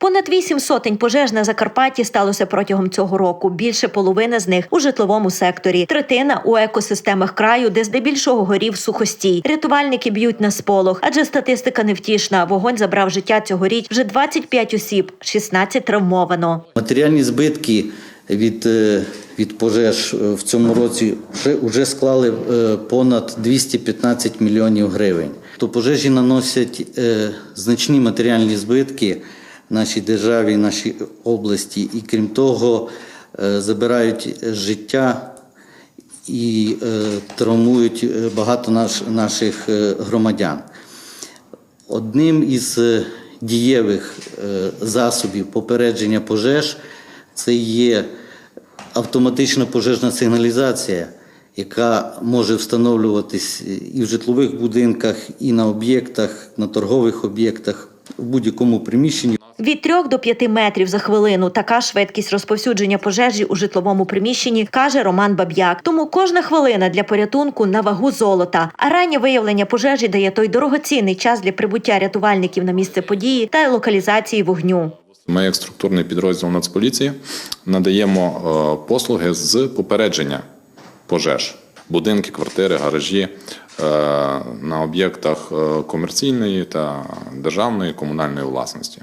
Понад вісім сотень пожеж на Закарпатті сталося протягом цього року. Більше половини з них у житловому секторі, третина у екосистемах краю, де здебільшого горів сухостій. Рятувальники б'ють на сполох, адже статистика невтішна. Вогонь забрав життя цьогоріч вже 25 осіб, 16 травмовано. Матеріальні збитки від, е, від пожеж е, в цьому році вже, вже склали е, понад 215 мільйонів гривень. То пожежі наносять значні матеріальні збитки нашій державі, нашій області, і крім того, е, забирають життя і е, травмують е, багато наш, наших громадян. Одним із дієвих засобів попередження пожеж це є автоматична пожежна сигналізація, яка може встановлюватись і в житлових будинках, і на об'єктах, на торгових об'єктах, в будь-якому приміщенні. Від 3 до 5 метрів за хвилину така швидкість розповсюдження пожежі у житловому приміщенні, каже Роман Баб'як. Тому кожна хвилина для порятунку на вагу золота. А раннє виявлення пожежі дає той дорогоцінний час для прибуття рятувальників на місце події та локалізації вогню. Ми, як структурний підрозділ Нацполіції, надаємо е, послуги з попередження пожеж. Будинки, квартири, гаражі е, на об'єктах е, комерційної та державної комунальної власності.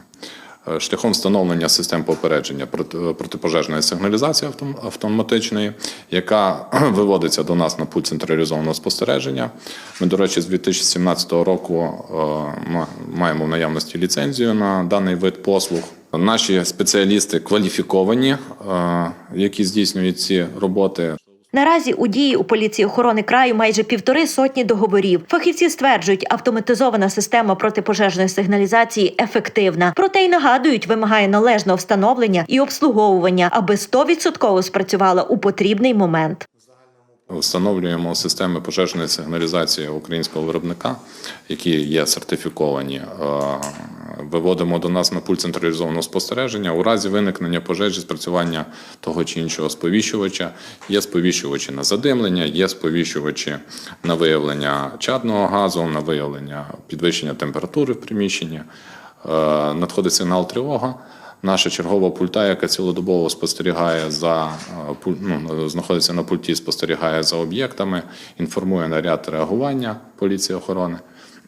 Е, Шляхом встановлення систем попередження проти- протипожежної сигналізації автом- автоматичної, яка виводиться до нас на пульт централізованого спостереження. Ми, до речі, з 2017 року е, ма- маємо в наявності ліцензію на даний вид послуг. Наші спеціалісти кваліфіковані, е, які здійснюють ці роботи. Наразі у дії у поліції охорони краю майже півтори сотні договорів. Фахівці стверджують, автоматизована система протипожежної сигналізації ефективна. Проте й нагадують, вимагає належного встановлення і обслуговування, аби 100% спрацювала у потрібний момент. Встановлюємо системи пожежної сигналізації українського виробника, які є сертифіковані. Виводимо до нас на пульт централізованого спостереження. У разі виникнення пожежі, спрацювання того чи іншого сповіщувача. Є сповіщувачі на задимлення, є сповіщувачі на виявлення чадного газу, на виявлення підвищення температури в приміщенні. Е, Надходить сигнал тривога. Наша чергова пульта, яка цілодобово спостерігає за е, ну, знаходиться на пульті, спостерігає за об'єктами, інформує наряд реагування поліції охорони,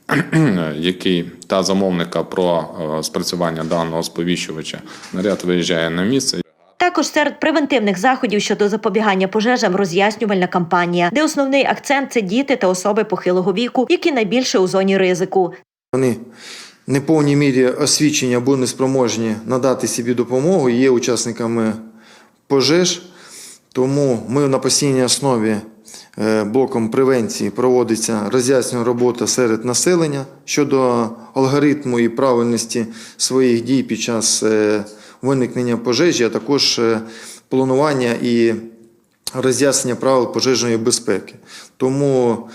який та замовника про е, спрацювання даного сповіщувача. Наряд виїжджає на місце. Також серед превентивних заходів щодо запобігання пожежам роз'яснювальна кампанія, де основний акцент це діти та особи похилого віку, які найбільше у зоні ризику. Вони не повній мірі освічені або неспроможні надати собі допомогу, є учасниками пожеж. Тому ми на постійній основі блоком превенції проводиться роз'яснювальна робота серед населення щодо алгоритму і правильності своїх дій під час е, виникнення пожежі, а також е, планування і роз'яснення правил пожежної безпеки. Тому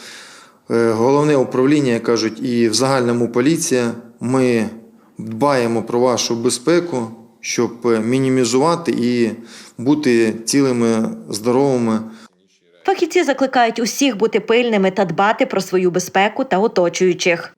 Е, Головне управління, як кажуть, і в загальному поліція. Ми дбаємо про вашу безпеку, щоб е, мінімізувати і бути цілими, здоровими. Фахівці закликають усіх бути пильними та дбати про свою безпеку та оточуючих.